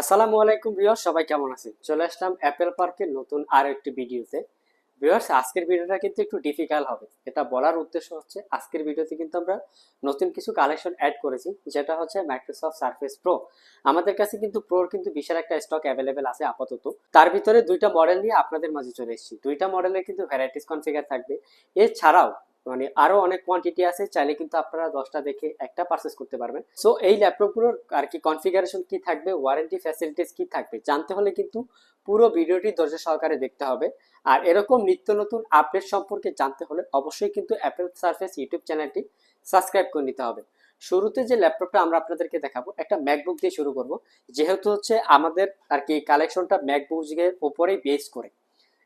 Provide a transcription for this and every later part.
আসসালামু আলাইকুম ভিউয়ার্স, সবাই কেমন আছেন? চলে আসলাম অ্যাপেল পার্কের নতুন আরও একটি ভিডিওতে। ভিউয়ার্স, আজকের ভিডিওটা কিন্তু একটু ডিফিকাল্ট হবে। এটা বলার উদ্দেশ্য হচ্ছে, আজকের ভিডিওতে কিন্তু আমরা নতুন কিছু কালেকশন অ্যাড করেছি, যেটা হচ্ছে মাইক্রোসফট সার্ফেস প্রো আমাদের কাছে কিন্তু প্রোর কিন্তু বিশাল একটা স্টক অ্যাভেলেবেল আছে আপাতত। তার ভিতরে দুইটা মডেল নিয়ে আপনাদের মাঝে চলে এসেছি। দুইটা মডেলের কিন্তু ভ্যারাইটিস কনফিগার থাকবে। এছাড়াও মানে আরও অনেক কোয়ান্টিটি আছে, চাইলে কিন্তু আপনারা দশটা দেখে একটা পারচেস করতে পারবেন। সো এই ল্যাপটপগুলোর আর কি কনফিগারেশন কি থাকবে ওয়ারেন্টি ফ্যাসিলিটিস কি থাকবে, জানতে হলে কিন্তু পুরো ভিডিওটি ধৈর্য সহকারে দেখতে হবে। আর এরকম নিত্য নতুন আপডেট সম্পর্কে জানতে হলে অবশ্যই কিন্তু অ্যাপেল সার্ফেস ইউটিউব চ্যানেলটি সাবস্ক্রাইব করে নিতে হবে। শুরুতে যে ল্যাপটপটা আমরা আপনাদেরকে দেখাবো, একটা ম্যাকবুক দিয়ে শুরু করব। যেহেতু হচ্ছে আমাদের আর কি কালেকশনটা ম্যাকবুকের উপরেই বেস করে।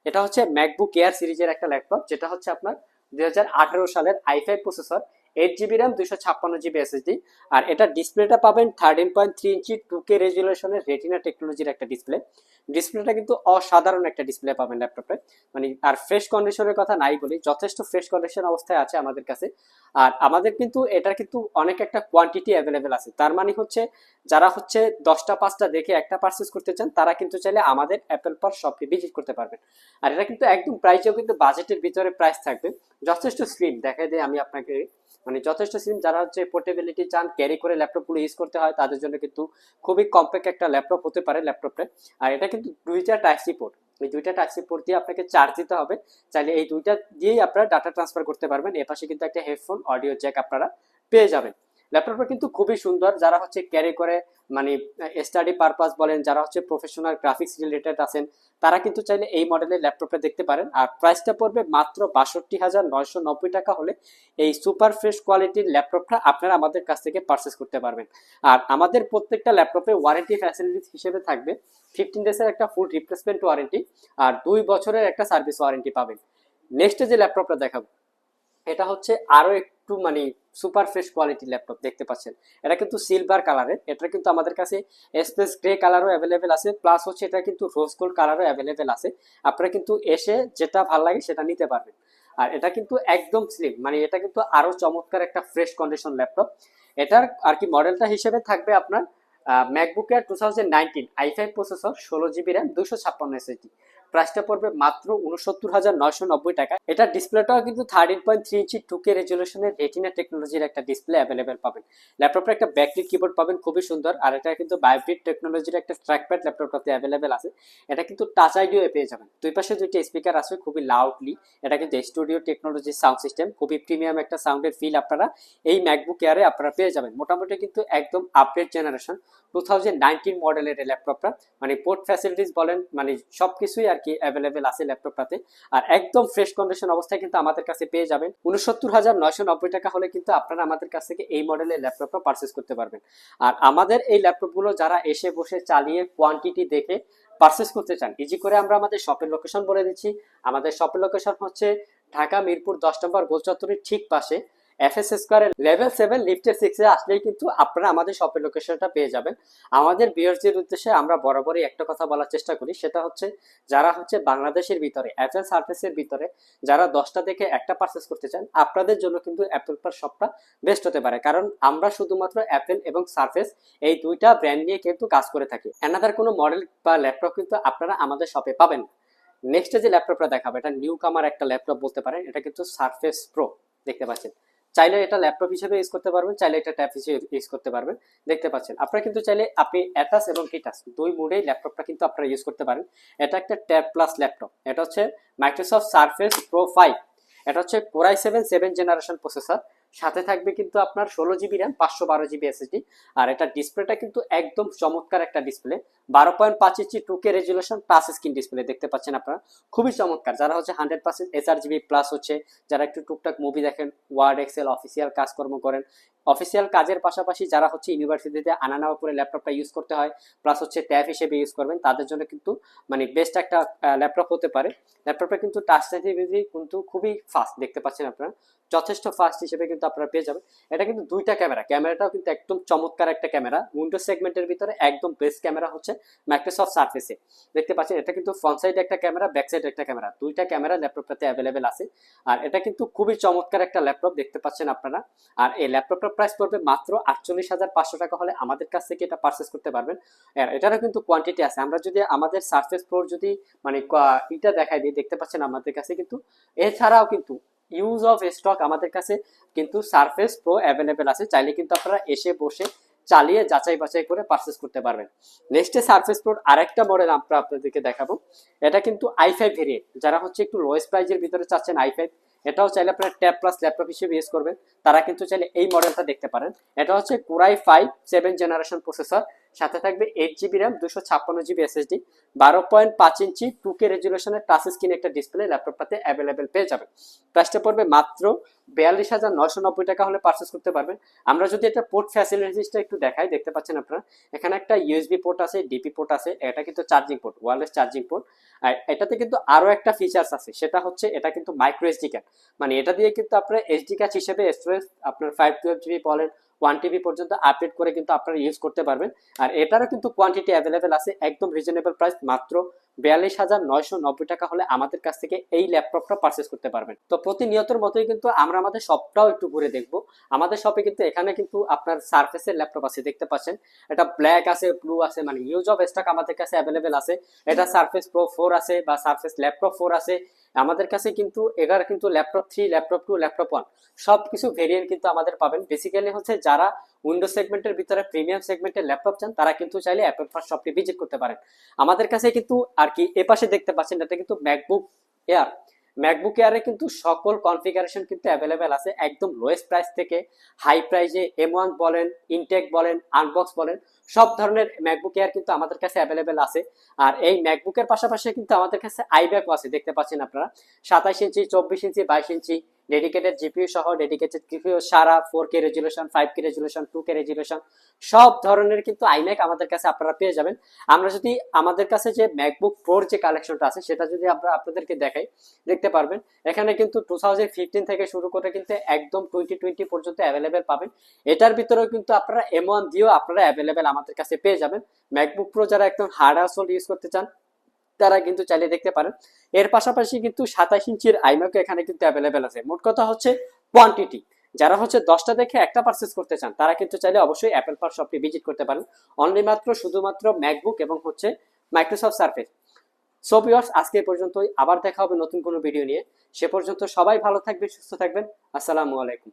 এটা হচ্ছে ম্যাকবুক এয়ার সিরিজের একটা ল্যাপটপ, যেটা হচ্ছে আপনার দুই হাজার আঠারো সালের I five processor eight GB RAM দুইশো ছাপ্পান্ন জিবি এসএসডি আর এটা ডিসপ্লেটা পাবেন thirteen point three inch two K রেজুলেশনের retina টেকনোলজির একটা ডিসপ্লে ডিসপ্লেটা কিন্তু অসাধারণ একটা ডিসপ্লে পাবেন ল্যাপটপে মানে আর ফ্রেশ কন্ডিশনের কথা নাই বলি, যথেষ্ট ফ্রেশ কন্ডিশন অবস্থায় আছে আমাদের কাছে। আর আমাদের কিন্তু, এটার কিন্তু অনেক একটা কোয়ান্টিটি অ্যাভেলেবেল আছে। তার মানে হচ্ছে, যারা হচ্ছে দশটা, পাঁচটা দেখে একটা পারচেস করতে চান, তারা কিন্তু চাইলে আমাদের অ্যাপেল পার শপে ভিজিট করতে পারবেন। আর এটা কিন্তু একদম প্রাইসও কিন্তু বাজেটের ভিতরে প্রাইস থাকবে। যথেষ্ট স্লিম দেখা দিয়ে আমি আপনাকে। মানে যথেষ্ট সিম যারা হচ্ছে পোর্টেবিলিটি চান ক্যারি করে ল্যাপটপগুলো ইউজ করতে হয়, তাদের জন্য কিন্তু খুবই কম্প্যাক্ট একটা ল্যাপটপ হতে পারে ল্যাপটপটা আর এটা কিন্তু দুইটা টাইপ পোর্ট এই দুইটা টাইপ পোর্ট দিয়ে আপনাকে চার্জ দিতে হবে। চাইলে এই দুইটা দিয়েই আপনারা ডাটা ট্রান্সফার করতে পারবেন। এপাশে কিন্তু একটা হেডফোন অডিও জ্যাক আপনারা পেয়ে যাবেন। ল্যাপটপটা কিন্তু খুবই সুন্দর। যারা হচ্ছে ক্যারি করে মানে স্টাডি পারপাস বলেন, যারা হচ্ছে প্রফেশনাল গ্রাফিক্স রিলেটেড আছেন, তারা কিন্তু চাইলে এই মডেলের ল্যাপটপটা দেখতে পারেন। আর প্রাইসটা পড়বে মাত্র বাষট্টি হাজার নয়শো নব্বই টাকা হলে এই সুপার ফ্রেশ কোয়ালিটির ল্যাপটপটা আপনারা আমাদের কাছ থেকে পারচেস করতে পারবেন। আর আমাদের প্রত্যেকটা ল্যাপটপে ওয়ারেন্টি ফ্যাসিলিটিস হিসেবে থাকবে। ফিফটিন ডেজের একটা ফুল রিপ্লেসমেন্ট ওয়ারেন্টি আর দুই বছরের একটা সার্ভিস ওয়ারেন্টি পাবেন। নেক্সট যে ল্যাপটপটা দেখাবো। এটা হচ্ছে আরও একটু মানে সুপার ফ্রেশ কোয়ালিটি ল্যাপটপ দেখতে পাচ্ছেন। এটা কিন্তু সিলভার কালারের এটা কিন্তু আমাদের কাছে স্পেস গ্রে কালারও অ্যাভেলেবেল আছে প্লাস হচ্ছে এটা কিন্তু রোজ গোল্ড কালারও অ্যাভেলেবেল আছে। আপনারা কিন্তু এসে যেটা ভালো লাগে সেটা নিতে পারবেন। আর এটা কিন্তু একদম স্লিম মানে এটা কিন্তু আরও চমৎকার একটা ফ্রেশ কন্ডিশন ল্যাপটপ এটার আর কি মডেলটা হিসেবে থাকবে আপনার MacBook Air two thousand nineteen I five processor ষোলো জিবি র্যাম দুশো ছাপ্পান্ন এসএসডি প্রাইসটা পড়বে মাত্র উনসত্তর হাজার নয়শো নব্বই টাকা। এটা ডিসপ্লেটাও কিন্তু thirteen point three inch two K রেজলিউশনের retina টেকনোলজির একটা ডিসপ্লে অ্যাভেলেবেল পাবেন। ল্যাপটপটা একটা ব্যাকলিট কিবোর্ড পাবেন, খুবই সুন্দর। আর এটা কিন্তু বায়োব্রিক টেকনোলজির একটা ট্র্যাকপ্যাড ল্যাপটপটাতে অ্যাভেলেবেল আছে। এটা কিন্তু টাচ আইডিও পেয়ে যাবেন। দুই পাশে দুইটা স্পিকার আছে, খুবই লাউডলি এটা কিন্তু স্টুডিও টেকনোলজির সাউন্ড সিস্টেম খুবই প্রিমিয়াম একটা সাউন্ডের ফিল আপনারা এই ম্যাকবুক এয়ারে আপনারা পেয়ে যাবেন। মোটামুটি কিন্তু একদম update generation two thousand nineteen মডেলের ল্যাপটপটা মানে পোর্ট ফ্যাসিলিটিস বলেন মানে সব কিছুই আর কি অ্যাভেলেবেল আছে ল্যাপটপটাতে। আর একদম ফ্রেশ কন্ডিশন অবস্থায় কিন্তু আমাদের কাছে পেয়ে যাবেন। উনসত্তর নব্বই টাকা হলে কিন্তু আপনারা আমাদের কাছ থেকে এই মডেলের ল্যাপটপটা পারচেস করতে পারবেন। আর আমাদের এই ল্যাপটপগুলো যারা এসে বসে চালিয়ে কোয়ান্টিটি দেখে পারচেস করতে চান ইজি করে আমরা আমাদের শপের লোকেশন বলে দিচ্ছি। আমাদের শপের লোকেশন হচ্ছে ঢাকা মিরপুর দশ নম্বর গোল চত্বরের ঠিক পাশে। স্কোয়ারের লেভেল সেভেন লিফটের সিক্সে আসলেই কিন্তু আপনারা আমাদের শপের লোকেশনটা পেয়ে যাবেন। আমাদের উদ্দেশ্যে আমরা বরাবরই একটা কথা বলার চেষ্টা করি, সেটা হচ্ছে যারা হচ্ছে বাংলাদেশের ভিতরে সার্ভিসের ভিতরে, যারা দশটা থেকে একটা পারচেস করতে চান, আপনাদের জন্য কিন্তু অ্যাপেল পার শপটা বেস্ট হতে পারে। কারণ আমরা শুধুমাত্র অ্যাপেল এবং সার্ফেস এই দুইটা ব্র্যান্ড নিয়ে কিন্তু কাজ করে থাকি। অ্যানাদার কোনো মডেল বা ল্যাপটপ কিন্তু আপনারা আমাদের শপে পাবেন নেক্সট যে ল্যাপটপটা দেখাবো, এটা নিউ কামার একটা ল্যাপটপ বলতে পারেন, এটা কিন্তু সারফেস প্রো দেখতে পাচ্ছেন। চাইলে এটা ল্যাপটপ হিসেবে ইউজ করতে পারবেন, চাইলে এটা ট্যাব হিসেবে ইউজ করতে পারবেন। দেখতে পাচ্ছেন, আপনারা কিন্তু চাইলে আপনি অ্যাটাস এবং কিটাস দুই মোডেই ল্যাপটপটা কিন্তু আপনারা ইউজ করতে পারেন। এটা একটা ট্যাব প্লাস ল্যাপটপ এটা হচ্ছে মাইক্রোসফট সার্ফেস প্রো ফাইভ এটা হচ্ছে core i seven seven generation processor সাথে থাকবে কিন্তু আপনার ষোলো জিবি র্যাম পাঁচশো বারো জিবি এসএসডি আর এটা ডিসপ্লেটা কিন্তু একদম চমৎকার একটা ডিসপ্লে। বারো পয়েন্ট পাঁচ inch two K resolution touch screen display দেখতে পাচ্ছেন আপনারা। খুবই চমৎকার। যারা হচ্ছে hundred percent SR GB plus হচ্ছে, যারা একটু টুকটাক মুভি দেখেন ওয়ার্ড এক্সেল অফিসিয়াল কাজকর্ম করেন অফিসিয়াল কাজের পাশাপাশি যারা হচ্ছে ইউনিভার্সিটিতে আনা নেওয়া করে ল্যাপটপটা ইউজ করতে হয় প্লাস হচ্ছে ট্যাব হিসেবে ইউজ করবেন, তাদের জন্য কিন্তু মানে বেস্ট একটা ল্যাপটপ হতে পারে। ল্যাপটপটা কিন্তু টাচ সেন্সিটিভিটি কিন্তু খুবই ফাস্ট দেখতে পাচ্ছেন আপনারা। যথেষ্ট ফাস্ট হিসেবে কিন্তু আপনারা পেয়ে যাবেন। এটা কিন্তু দুইটা ক্যামেরা ক্যামেরাটাও কিন্তু একদম চমৎকার একটা ক্যামেরা উইন্ডো সেগমেন্টের ভিতরে একদম বেস্ট ক্যামেরা হচ্ছে মাইক্রোসফট সার্ফেসে দেখতে পাচ্ছেন, এটা কিন্তু ফ্রন্ট সাইড একটা ক্যামেরা ব্যাক সাইড একটা ক্যামেরা দুইটা ক্যামেরা ল্যাপটপটাতে অ্যাভেলেবেল আছে। আর এটা কিন্তু খুবই চমৎকার একটা ল্যাপটপ দেখতে পাচ্ছেন আপনারা। আর এই ল্যাপটপটা প্রাইস পড়বে মাত্র আটচল্লিশ হাজার পাঁচশো টাকা হলে আমাদের কাছ থেকে এটা পারচেস করতে পারবেন। এটারও কিন্তু কোয়ান্টিটি আছে। আমরা যদি আমাদের সার্ফেস প্রোর যদি মানে এটা দেখাই দিই, দেখতে পাচ্ছেন আমাদের কাছে কিন্তু, এছাড়াও কিন্তু ইউজ অফ স্টক আমাদের কাছে কিন্তু সার্ফেস প্রো অ্যাভেলেবেল আছে। চাইলে কিন্তু আপনারা এসে বসে চালিয়ে যাচাই বাছাই করে পারচেস করতে পারবেন। নেক্সটে সার্ফেস প্রোর আরেকটা মডেল আমরা আপনাদেরকে দেখাবো। এটা কিন্তু আই ফাইভ ভেরিয়েন্ট যারা হচ্ছে একটু লোয়েস্ট প্রাইজের ভিতরে চাচ্ছেন আই ফাইভ এটাও চাইলে আপনারা ট্যাব প্লাস ল্যাপটপ হিসেবে ইউজ করবেন। তারা কিন্তু চাইলে এই মডেলটা দেখতে পারেন। এটা হচ্ছে core i five seven generation processor সাথে থাকবে এইট জিবি র্যাম দুশো ছাপ্পান্ন জিবি এসএসডি বারো পয়েন্ট পাঁচ ইঞ্চি টু কে রেজুলেশনের টাচ স্ক্রিন একটা ডিসপ্লে ল্যাপটপটাতে অ্যাভেলেবেল পেয়ে যাবে। প্রাইসটা পড়বে মাত্র বিয়াল্লিশ হাজার নয়শো নব্বই টাকা হলে পারচেস করতে পারবেন। আমরা যদি একটা পোর্ট ফ্যাসিলিটিসটা একটু দেখাই, দেখতে পাচ্ছেন আপনারা, এখানে একটা ইউএসবি পোর্ট আছে ডিপি পোর্ট আছে, এটা কিন্তু charging port wireless charging port আর এটাতে কিন্তু আরও একটা ফিচার্স আছে, সেটা হচ্ছে এটা কিন্তু মাইক্রো এসডি কার্ড মানে এটা দিয়ে কিন্তু আপনার এসডি কার্ড হিসেবে স্টোরেজ আপনার ফাইভ টুয়েলভ জিবি বলেন ওয়ান টিবি পর্যন্ত আপডেট করে কিন্তু আপনারা ইউজ করতে পারবেন। আর এটারও কিন্তু কোয়ান্টিটি অ্যাভেলেবেল আছে, একদম রিজনেবল প্রাইস মাত্র বিয়াল্লিশ হাজার নয়শো নব্বই টাকা হলে আমাদের কাছ থেকে এই ল্যাপটপটা পারচেস করতে পারবেন। তো প্রতিনিয়তর মতোই কিন্তু আমরা আমাদের শপটাও একটু ঘুরে দেখব। আমাদের শপে কিন্তু এখানে কিন্তু আপনার সার্ফেসের ল্যাপটপ আছে, দেখতে পাচ্ছেন। এটা ব্ল্যাক আছে ব্লু আছে মানে ইউজ অফ স্টক আমাদের কাছে অ্যাভেলেবেল আছে। এটা সার্ফেস প্রো ফোর আছে বা সার্ফেস ল্যাপটপ ফোর আছে। আমাদের কাছে কিন্তু এগার কিন্তু laptop three laptop two laptop one সব কিছু ভেরিয়েন্ট কিন্তু আমাদের পাবেন। বেসিক্যালি হচ্ছে যারা উইন্ডো সেগমেন্টের ভিতরে প্রিমিয়াম সেগমেন্টের ল্যাপটপ চান, তারা কিন্তু চাইলে অ্যাপেল ফার্স্ট শপটি ভিজিট করতে পারেন। আমাদের কাছে কিন্তু আর কি এপাশে দেখতে পাচ্ছেন এটা কিন্তু ম্যাকবুক এয়ার ম্যাকবুক এয়ারে কিন্তু সকল কনফিগারেশন কিন্তু অ্যাভেলেবেল আছে, একদম লোয়েস্ট প্রাইস থেকে হাই প্রাইজে এম ওয়ান বলেন ইনটেক বলেন আনবক্স বলেন। সব ধরনের ম্যাকবুক এয়ার কিন্তু আমাদের কাছে অ্যাভেলেবেল আছে। আর এই ম্যাকবুকের পাশাপাশি কিন্তু আমাদের কাছে আইব্যাকও আছে, দেখতে পাচ্ছেন আপনারা। সাতাশ ইঞ্চি, চব্বিশ ইঞ্চি, বাইশ ইঞ্চি ডেডিকেটেড জিপিইউ সহ ডেডিকেটেড জিপিইউ সারা four K resolution five K resolution two K resolution সব ধরনের কিন্তু আইম্যাক আমাদের কাছে আপনারা পেয়ে যাবেন। আমরা যদি আমাদের কাছে যে ম্যাকবুক প্রোর যে কালেকশনটা আছে, সেটা যদি আমরা আপনাদেরকে দেখাই, দেখতে পারবেন, এখানে কিন্তু টু থাউজেন্ড ফিফটিন থেকে শুরু করে কিন্তু একদম টোয়েন্টি টোয়েন্টি পর্যন্ত অ্যাভেলেবেল পাবেন। এটার ভিতরেও কিন্তু আপনারা এম ওয়ান দিয়েও আপনারা অ্যাভেলেবেল আমাদের কাছে পেয়ে যাবেন। ম্যাকবুক প্রো যারা একদম হার্ড আসল ইউজ করতে চান, তারা কিন্তু চাইলে দেখতে পারেন। এর পাশাপাশি কিন্তু সাতাশ ইঞ্চির আইম্যাকও এখানে কিন্তু অ্যাভেলেবেল আছে। মোট কথা হচ্ছে কোয়ান্টিটি যারা হচ্ছে দশটা দেখে একটা পারচেস করতে চান, তারা কিন্তু চাইলে অবশ্যই অ্যাপেল পার শপটি ভিজিট করতে পারেন। অনলি মাত্র শুধুমাত্র ম্যাকবুক এবং হচ্ছে মাইক্রোসফট সার্ফেস সো ভিউয়ার্স আজকে পর্যন্তই। আবার দেখা হবে নতুন কোনো ভিডিও নিয়ে। সে পর্যন্ত সবাই ভালো থাকবেন, সুস্থ থাকবেন। আসসালামু আলাইকুম।